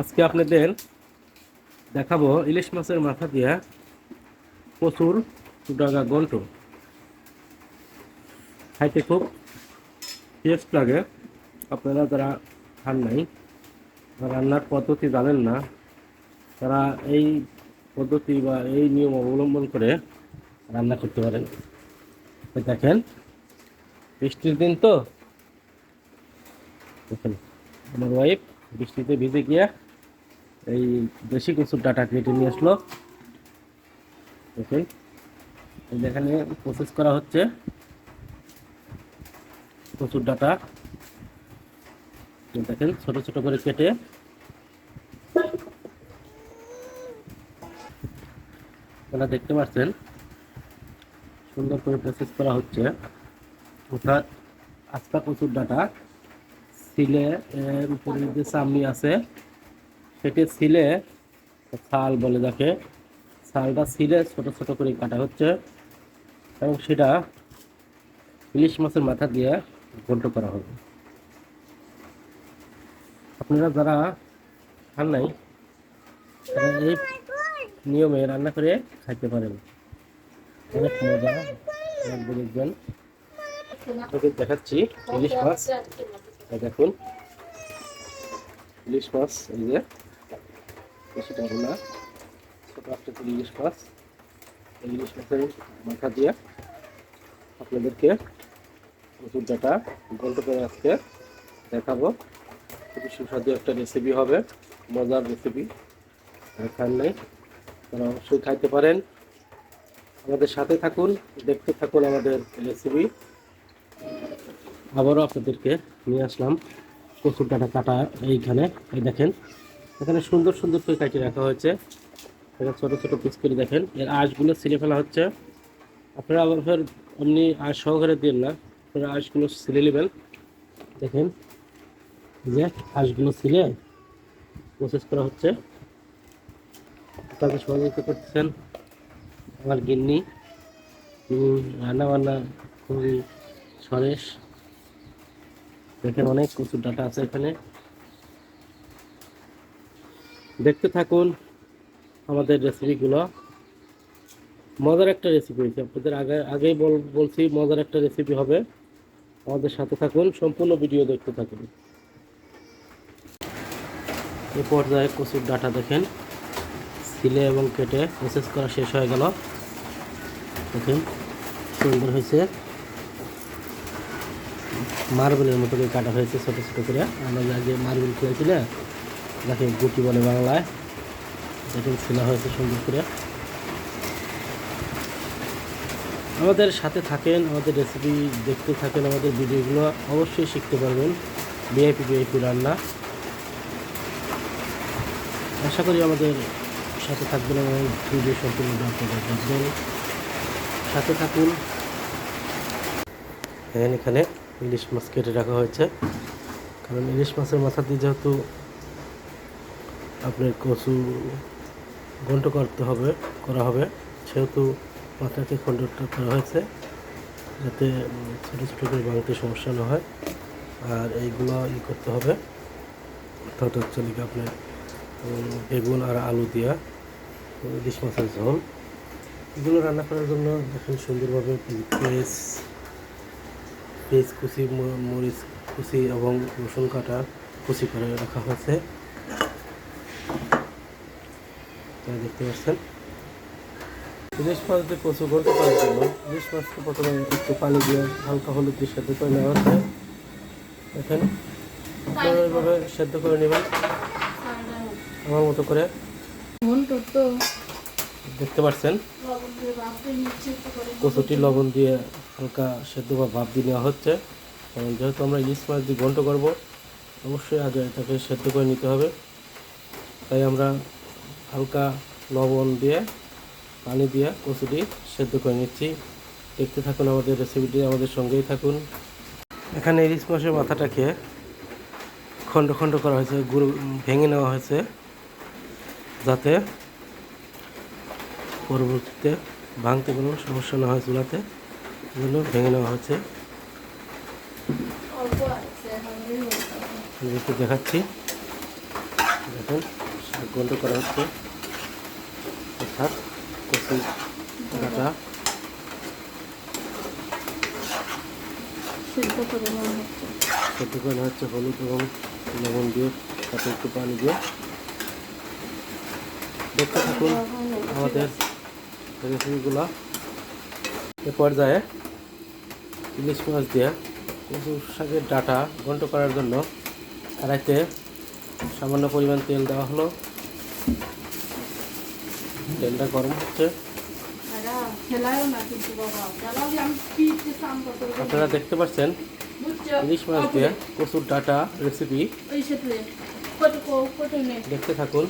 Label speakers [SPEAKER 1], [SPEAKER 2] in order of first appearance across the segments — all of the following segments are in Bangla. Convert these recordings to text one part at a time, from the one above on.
[SPEAKER 1] আজকে আপনাদের দেখাবো ইলিশ মাছের মাথা দিয়ে প্রচুর ডাগা গল্প খাইতে খুব টেস্ট লাগে। আপনারা যারা খান নাই রান্নার পদ্ধতি জানেন না, তারা এই পদ্ধতি বা এই নিয়ম অবলম্বন করে রান্না করতে পারেন। দেখেন, বৃষ্টির দিন তো। দেখেন, আমার ওয়াইফ বৃষ্টিতে ভিজে গিয়ে এই দেশি কচুর ডাটা কেটে নিয়ে আসলো। এই যেখানে প্রসেস করা হচ্ছে। কচুর ডাটা। দেখেন, ছোট ছোট করে কেটে। আপনারা দেখতে পাচ্ছেন, সুন্দর করে প্রসেস করা হচ্ছে। অর্থাৎ আস্তা কচুর ডাটা। সিলে উপরে যে চামড়ি আছে সেটি সিলে ছাল বলে যাকে। ছালটা সিলে ছোট ছোট করে কাটা হচ্ছে এবং সেটা ইলিশ মাছের মাথা দিয়ে ঘন্ট করা হবে। আপনারা যারা খান নাই, তারা এই নিয়মে রান্না করে খাইতে পারেন। অনেক মজা একবার দেখবেন। দেখাচ্ছি ইলিশ মাছ। দেখুন। ইলিশ মাছ, এই যে। বড় না। ছোট একটা ইলিশ মাছ ইলিশ মাছের মাথা দিয়ে আপনাদেরকে প্রচুর ডাটা গল্প করে আজকে দেখাবো। খুবই সুস্বাদু একটা রেসিপি হবে, মজার রেসিপি খান নাই, তারা অবশ্যই খাইতে পারেন। আমাদের সাথে থাকুন, দেখতে থাকুন আমাদের রেসিপি আবারও আপনাদেরকে নিয়ে আসলাম কচুর ডাটা কাটা এইখানে, এই দেখেন। এখানে সুন্দর সুন্দর করে কাটিয়ে রাখা হয়েছে। এখানে ছোটো ছোটো পিস করে দেখেন। এর আঁশগুলো ছিলে ফেলা হচ্ছে। আপনারা আবার এমনি আঁশ সহকারে দিন না। আপনারা আঁশগুলো ছিলে নেবেন। দেখেন যে আঁশগুলো ছিলে প্রসেস করা হচ্ছে। তাকে সহযোগিতা করতেছেন। আমার গিন্নি রান্না বান্না খুবই সরেশ। দেখেন অনেক প্রচুর ডাটা আছে এখানে। দেখতে থাকুন আমাদের রেসিপিগুলো মজার একটা রেসিপি হয়েছে। আপনাদের আগে, আগেই বল, বলছি মজার একটা রেসিপি হবে। আমাদের সাথে থাকুন, সম্পূর্ণ ভিডিও দেখতে থাকুন। এ পর্যায়ে কচুর ডাটা দেখেন। সিলে এবং কেটে প্রসেস করা শেষ হয়ে গেল। দেখেন, সুন্দর হয়েছে। মার্বেলের মতো করে কাটা হয়েছে, ছোটো ছোটো করে। আমরা যে মার্বেল খেয়েছিল যাকে গুটি বলে বাংলায়। দেখেন ছিলা হয়েছে সুন্দর করে। আমাদের সাথে থাকেন, আমাদের রেসিপি দেখতে থাকেন, আমাদের ভিডিওগুলো অবশ্যই শিখতে পারবেন। ভিআইপি ভিআইপি রান্না। আশা করি আমাদের সাথে থাকবেন এবং ভিডিও সম্পূর্ণ দেখবেন। সাথে থাকুন। এখানে ইলিশ মাছ কেটে রাখা হয়েছে। কারণ ইলিশ মাছের মাথা দিয়ে যেহেতু আপনার কচু ঘন্ট করতে হবে, করা হবে। সেহেতু মাথাকে খণ্ডটা করা হয়েছে, যাতে ছোটো ছোটো করে ভাঙতে সমস্যা না হয়। আর এইগুলো ই করতে হবে। অর্থাৎ হচ্ছে নাকি আপনার বেগুন আর আলু দিয়া ইলিশ মাছের ঝোল। এগুলো রান্না করার জন্য দেখেন সুন্দরভাবে পেঁয়াজ পেঁয়াজ কুচি মরিচ কুচি এবং রসুন কাটা কুচি করে রাখা হয়েছে। আপনারা দেখতে পাচ্ছেন। ইলিশ মাছ দিয়ে কচু গল্প করার জন্য। ইলিশ মাছকে প্রথমে একটু পানি দিয়ে হালকা হলুদ দিয়ে সেদ্ধ করে নেওয়া হচ্ছে দেখেন এইভাবে সেদ্ধ করে নেবেন। আমার মতো করে। দেখতে পাচ্ছেন, কচুটি লবণ দিয়ে হালকা সেদ্ধ বা ভাপ দিয়ে নেওয়া হচ্ছে। কারণ যেহেতু আমরা ইলিশ মাছ দিয়ে ঘন্ট করব, অবশ্যই আগে এটাকে সেদ্ধ করে নিতে হবে। তাই আমরা হালকা লবণ দিয়ে পানি দিয়ে কচুটি সেদ্ধ করে নিচ্ছি। দেখতে থাকুন আমাদের রেসিপিটি আমাদের সঙ্গেই থাকুন। এখানে ইলিশ মাছের মাথাটাকে খণ্ড খণ্ড করা হয়েছে গুঁড়ো ভেঙে নেওয়া হয়েছে যাতে পরবর্তীতে ভাঙতে কোনো সমস্যা না হয় চুলাতে এগুলো ভেঙে নেওয়া
[SPEAKER 2] হয়ে
[SPEAKER 1] একটু দেখাচ্ছি। দেখুন। গন্ধ করা হচ্ছে। অর্থাৎ কচু ডাটা।
[SPEAKER 2] সিদ্ধ করে হচ্ছে।
[SPEAKER 1] হলুদ এবং লবণ দিয়ে তাতে একটু পানি দিয়ে। দেখতে থাকুন আমাদের রেসিপিগুলো। এ পর্যায়ে ইলিশ মাছ দিয়ে কচু শাকের ডাটা ঘন্ট করার জন্য কড়াইতে সামান্য পরিমাণ তেল দেওয়া হলো। তেলটা গরম হচ্ছে। আপনারা দেখতে পাচ্ছেন ইলিশ মাছ দিয়ে কচুর ডাটা রেসিপি দেখতে থাকুন।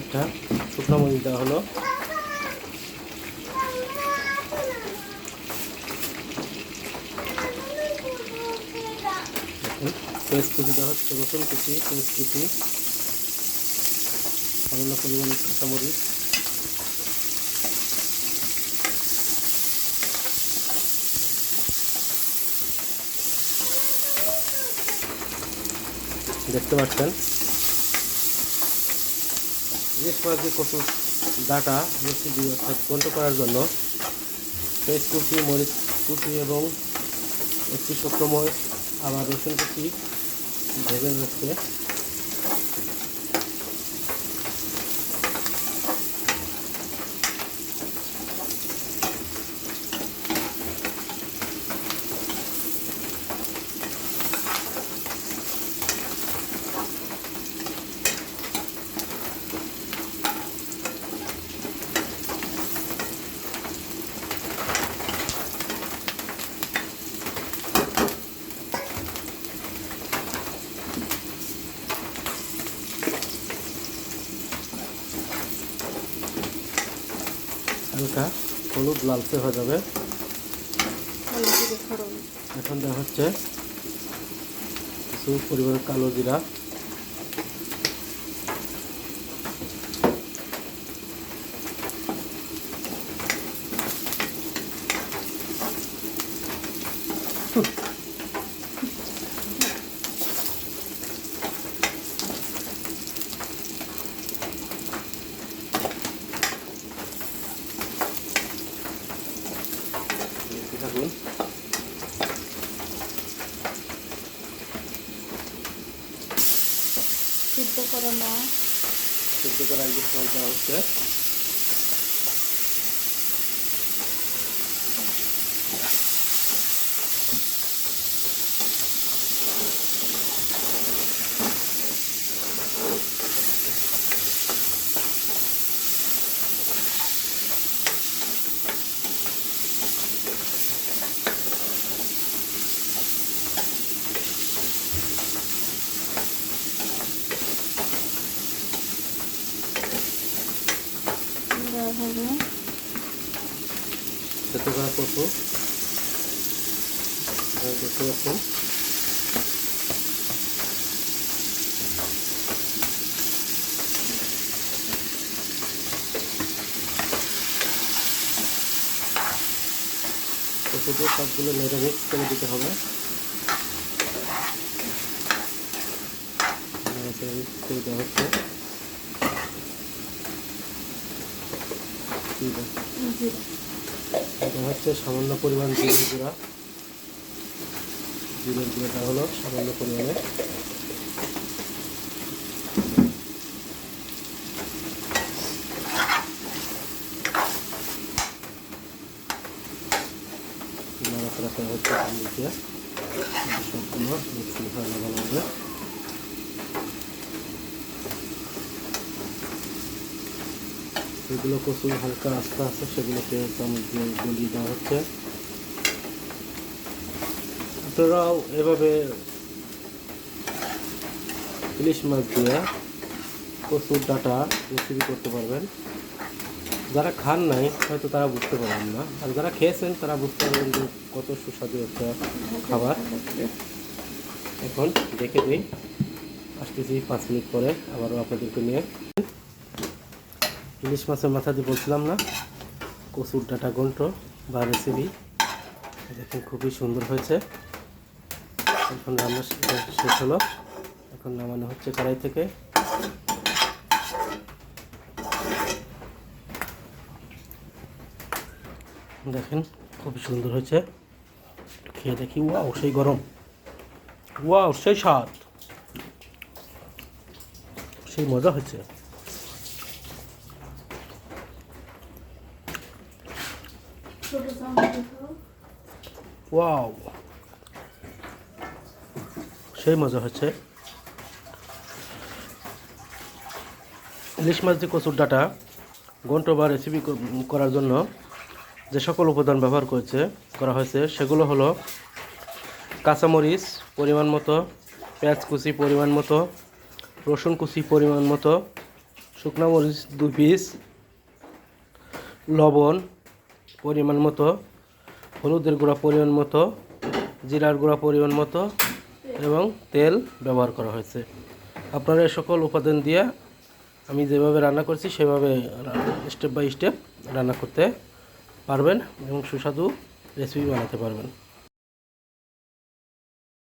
[SPEAKER 1] একটা শুকনো মরিচ দেওয়া হলো। পেঁয়াজ কুচি দেওয়া হচ্ছে, রসুন কুচি, পেঁয়াজ কুচি, সামান্য পরিমাণ কাঁচামরিচ। দেখতে পাচ্ছেন? ইলিশ মাছ দিয়ে কচু ডাটা রেসিপি অর্থাৎ কন্ট্রো করার জন্য পেঁয়াজ কুচি, মরিচ কুচি এবং একটি শুকনো আবার রসুন কুচি ভেজে যাচ্ছে হালকা হলুদ লালচে হয়ে যাবে। এখন দেওয়া হচ্ছে কিছু পরিমাণে কালো জিরা দেখতে থাকুন
[SPEAKER 2] সিদ্ধ করে না
[SPEAKER 1] সিদ্ধ করার যে মাছ হচ্ছে
[SPEAKER 2] দেওয়া হবে
[SPEAKER 1] করা দেখতে পাচ্ছেন কচুতে সবগুলো মিক্স করে দিতে হবে। নেড়ে করে দেওয়া হচ্ছে। ঠিক আছে। হচ্ছে সামান্য পরিমাণ জিরের গুঁড়া। জিরের গুঁড়োটা হলো সামান্য পরিমাণে। হচ্ছে সবগুলো মিক্সিং যেগুলো কচু হালকা আস্তে আস্তে সেগুলোকে চামচ দিয়ে গলিয়ে দেওয়া হচ্ছে। আপনারাও এভাবে ইলিশ মাছ দিয়ে কচুর ডাটা রেসিপি করতে পারবেন। যারা খান নাই, হয়তো তারা বুঝতে পারবেন না। আর যারা খেয়েছেন, তারা বুঝতে পারবেন যে কত সুস্বাদু একটা খাবার। এখন দেখে দিই আসতেছি পাঁচ মিনিট পরে, আবারও আপনাদেরকে নিয়ে। ইলিশ মাছের মাথা দিয়ে বলছিলাম না? কচুর ডাটা ঘন্ট বা রেসিপি দেখুন, খুবই সুন্দর হয়েছে। এখন রান্না শেষ হলো। এখন নামানো হচ্ছে কড়াই থেকে। দেখেন খুব সুন্দর হয়েছে। খেয়ে দেখি। ওয়াও, সেই গরম। ওয়াও, সেই স্বাদ। সেই মজা হয়েছে
[SPEAKER 2] ছোট চামচ
[SPEAKER 1] ওয়াও সেই মজা হচ্ছে। ইলিশ মাছ দিয়ে কচুর ডাটা ঘন্ট বা রেসিপি করার জন্য যে সকল উপাদান ব্যবহার করেছে, করা হয়েছে, সেগুলো হলো কাঁচামরিচ পরিমাণ মতো, পেঁয়াজ কুচি পরিমাণ মতো, রসুন কুচি পরিমাণ মতো, শুকনো মরিচ দুই পিস লবণ পরিমাণ মতো হলুদের গুঁড়া পরিমাণ মতো, জিরার গুঁড়া পরিমাণ মতো এবং তেল ব্যবহার করা হয়েছে। আপনারা এই সকল উপাদান দিয়ে আমি যেভাবে রান্না করছি, সেভাবে স্টেপ বাই স্টেপ রান্না করতে পারবেন এবং সুস্বাদু রেসিপি বানাতে পারবেন।